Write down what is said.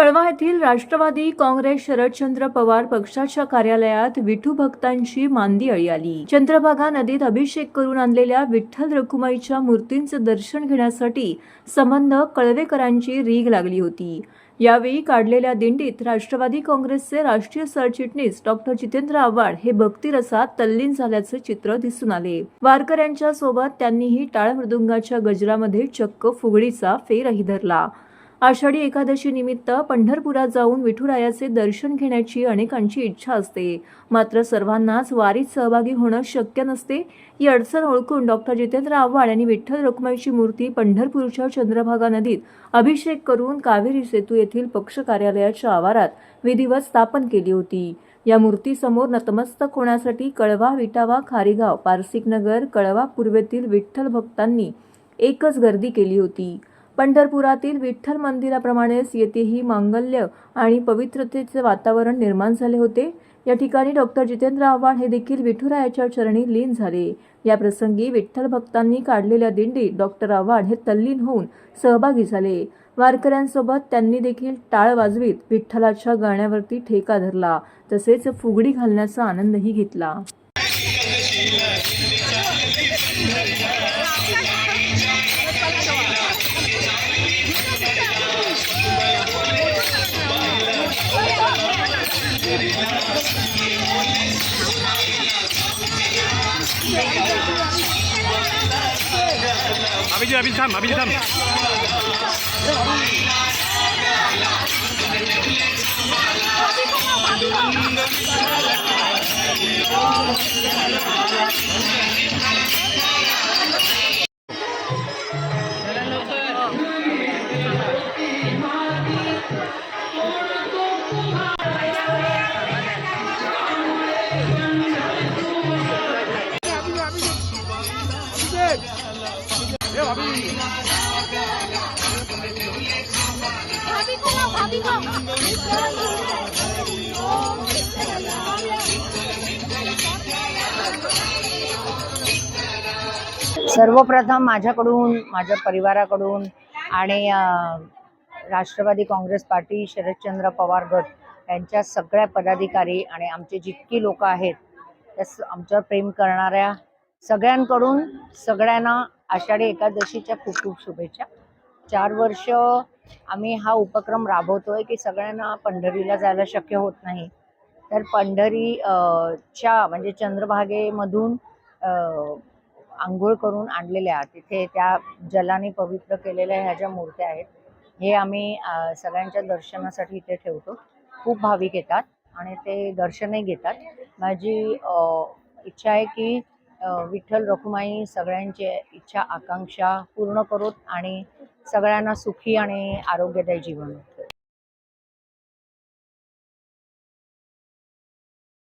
कळवा येथील राष्ट्रवादी काँग्रेस शरदचंद्र पवार पक्षाच्या कार्यालयात विठू भक्तांची मांदी अळी आली. चंद्रभागा नदीत अभिषेक करून आणलेल्या विठ्ठल रखुमाईच्या मूर्तींचं दर्शन घेण्यासाठी संबंध कळवेकरांची रीग लागली होती. यावेळी काढलेल्या दिंडीत राष्ट्रवादी काँग्रेसचे राष्ट्रीय सरचिटणीस डॉक्टर जितेंद्र आव्हाड हे भक्तिरसात तल्लीन झाल्याचे चित्र दिसून आले. वारकऱ्यांच्या सोबत त्यांनीही टाळ मृदुंगाच्या गजरामध्ये चक्क फुगडीचा फेरही धरला. आषाढी एकादशी निमित्त पंढरपुरात जाऊन विठुरायाचे दर्शन घेण्याची अनेकांची इच्छा असते. मात्र सर्वांनाच वारीत सहभागी होणं शक्य नसते. ही अडचण ओळखून डॉक्टर जितेंद्र आव्हाड यांनी विठ्ठल रखुमाईची मूर्ती पंढरपूरच्या चंद्रभागा नदीत अभिषेक करून कावेरी सेतू येथील पक्ष कार्यालयाच्या आवारात विधिवत स्थापन केली होती. या मूर्तीसमोर नतमस्तक होण्यासाठी कळवा विटावा खारीगाव पारसिकनगर कळवा पूर्वेतील विठ्ठल भक्तांनी एकच गर्दी केली होती. पंढरपुरातील विठ्ठल मंदिराप्रमाणेच येथेही मांगल्य आणि पवित्रतेचे वातावरण निर्माण झाले होते. या ठिकाणी डॉक्टर जितेंद्र आव्हाड हे देखील विठुरायाच्या चरणी लीन झाले. या प्रसंगी विठ्ठल भक्तांनी काढलेल्या दिंडीत डॉक्टर आव्हाड हे तल्लीन होऊन सहभागी झाले. वारकऱ्यांसोबत त्यांनी देखील टाळ वाजवीत विठ्ठलाच्या गाण्यावरती ठेका धरला. तसेच फुगडी घालण्याचा आनंदही घेतला. Abidin abidin tam abidin tam. Abi, सर्वप्रथम माझ्याकडून माझ्या परिवाराकडून आणि राष्ट्रवादी काँग्रेस पार्टी शरदचंद्र पवार गट यांच्या सगळ्या पदाधिकारी आणि आमचे जितकी लोक आहेत त्या स- आमच्यावर प्रेम करणाऱ्या सगळ्यांकडून सगळ्यांना आषाढी एकादशीच्या खूप खूप शुभेच्छा. चार वर्ष आम्ही हा उपक्रम राबवतोय की सगळ्यांना पंढरीला जायला शक्य होत नाही. तर पंढरी च्या म्हणजे चंद्रभागेमधून आंघोळ करून आणलेल्या तिथे त्या जलाने पवित्र केलेल्या ह्या ज्या मूर्त्या आहेत हे आम्ही सगळ्यांच्या दर्शनासाठी इथे ठेवतो. खूप भाविक येतात आणि ते दर्शनही घेतात. माझी इच्छा आहे की विठ्ठल रखुमाई सगळ्यांची इच्छा आकांक्षा पूर्ण करोत आणि सगळ्यांना सुखी आणि आरोग्यदायी जीवन.